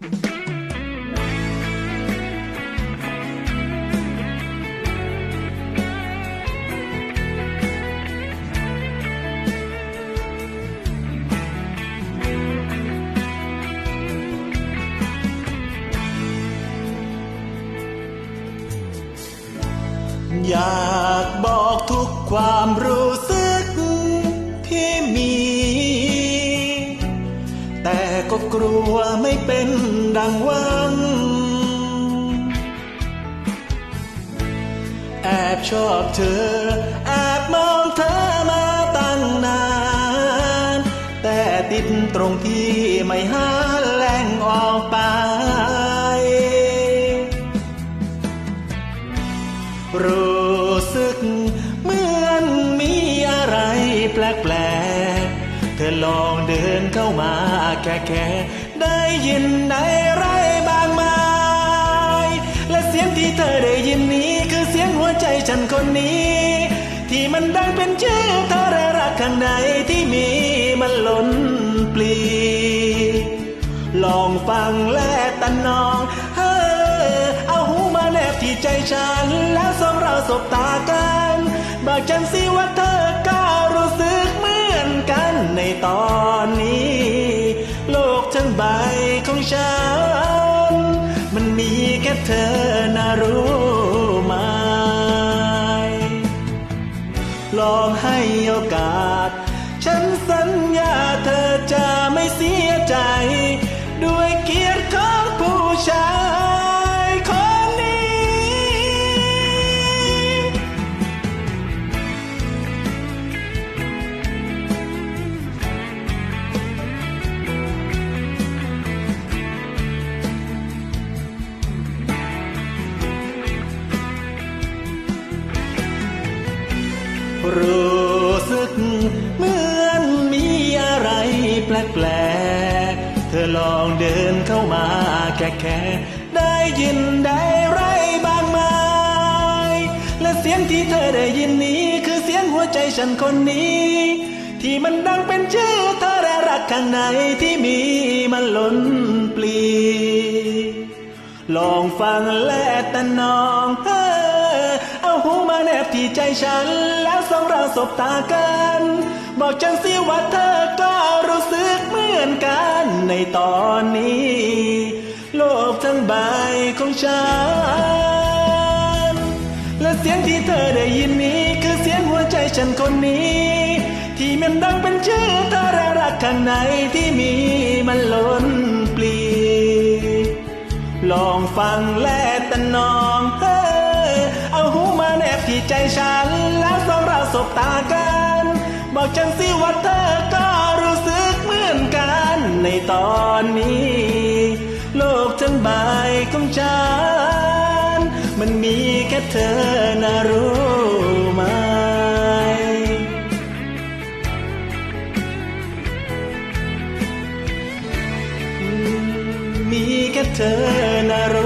อยากบอกทุกความรู้ ก็กลัวไม่เป็นดังหวัง แอบชอบเธอ แอบมองเธอมาตั้งนาน แต่ติดตรงที่ไม่หาแหล่งออกไป รู้ ลองเดินเข้ามาแค่แค่ได้ยินในไรบางไหมและเสียงที่เธอได้ยินนี้คือเสียงหัวใจฉันคนนี้ ที่มันดังเป็นชื่อเธอและรักข้างในที่มีมันล้นปลี ลองฟังและตะนองเฮ้อเอาหูมาแนบที่ใจฉัน แล้วสองเราสบตากันบอกฉันสิ ของฉัน มันมีแค่เธอนะรู้ไหมลองให้โอกาส รู้สึกเหมือนมีอะไรแปลกๆ เธอลองเดินเข้ามาแค่แค่ได้ยินได้ไรบางไหมและเสียงที่เธอได้ยินนี้คือเสียงหัวใจฉันคนนี้ ที่มันดังเป็นชื่อเธอและรักข้างในที่มีมันล้นปลี ลองฟังและตะนองเออ หูมาแนบที่ใจฉัน แล้วสองเราสบตากัน บอกฉันสิว่าเธอก็รู้สึกเหมือนกันในตอนนี้ โลกทั้งใบของฉัน และเสียงที่เธอได้ยินนี้คือเสียงหัวใจฉันคนนี้ ที่มันดังเป็นชื่อเธอรักข้างในที่มีมันล้นปลีลองฟังและ ที่ใจฉันแล้วสองเราสบตากัน บอกฉันสิว่าเธอก็รู้สึกเหมือนกัน ในตอนนี้ โลกทั้งใบของฉัน มันมีแค่เธอนะรู้ไหมมีแค่เธอนะร